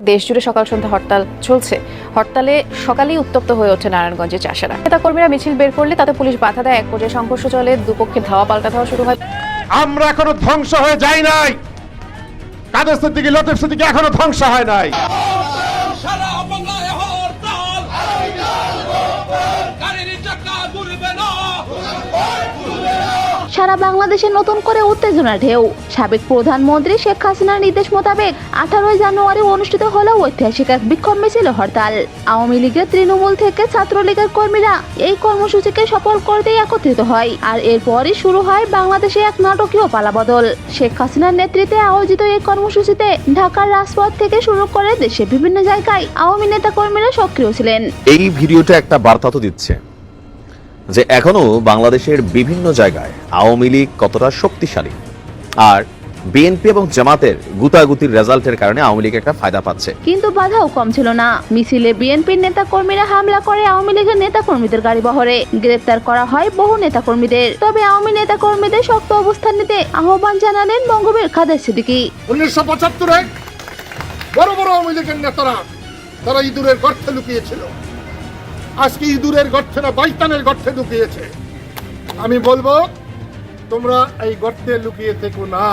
দেশ জুড়ে সকাল সন্ধ্যা হরতাল চলছে। হরতালে সকালেই উত্তপ্ত হয়ে ওঠে নারায়ণগঞ্জের চাষেরা। নেতা কর্মীরা মিছিল বের করলে তাতে পুলিশ বাধা দেয়, এক পর্যায়ে সংঘর্ষ চলে দুপক্ষে ধাওয়া পাল্টা ধাওয়া শুরু হয়। আমরা এখনও ধ্বংস হয়ে যাই নাই। কাদের সিদ্দিকি, লতিফ সিদ্দিকি এখনও ধ্বংস হয় নাই। সারা বাংলাদেশে নতুন করে উত্তেজনা ঢেউ। সাবেক প্রধানমন্ত্রী শেখ হাসিনার নির্দেশ মোতাবেক আঠারোই জানুয়ারি অনুষ্ঠিত হলো ঐতিহাসিক এক বিক্ষোভ মিছিল হরতাল। আওয়ামী লীগের তৃণমূল থেকে ছাত্রলীগের কর্মীরা এই কর্মসূচিকে সফল করতে একত্রিত হয় আর এরপরই শুরু হয় বাংলাদেশে এক নাটকীয় পালাবদল। শেখ হাসিনার নেতৃত্বে আয়োজিত এই কর্মসূচিতে ঢাকার রাজপথ থেকে শুরু করে দেশের বিভিন্ন জায়গায় আওয়ামী নেতা কর্মীরা সক্রিয় ছিলেন। এই ভিডিওটা একটা বার্তা তো দিচ্ছে। যে এখনও বাংলাদেশের বিভিন্ন জায়গায় আওয়ামী লীগ কতটা শক্তিশালী। আর বিএনপি এবং জামাতের গুতাগুতির রেজাল্টের কারণে আওয়ামী লীগ একটা ফায়দা পাচ্ছে। কিন্তু বাধাও কম ছিল না। মিছিলে বিএনপির নেতা কর্মীরা হামলা করে আওয়ামী লীগের নেতা কর্মীদের গাড়ি বহরে। গ্রেপ্তার করা হয় বহু নেতা কর্মীদের তবে আওয়ামী নেতা কর্মীদের শক্ত অবস্থান নিতে আহ্বান জানালেন বঙ্গবীর খাদের সিদ্দিকি। উনিশশো পঁচাত্তরে বড় বড় আওয়ামী লীগের নেতারা তারা ইঁদুরের গর্তে লুকিয়েছিল। আজকে ইঁদুরের গর্তে না বাইতানের গর্তে ঢুকিয়েছে আমি বলব, তোমরা এই গর্তে লুকিয়ে থেকো না।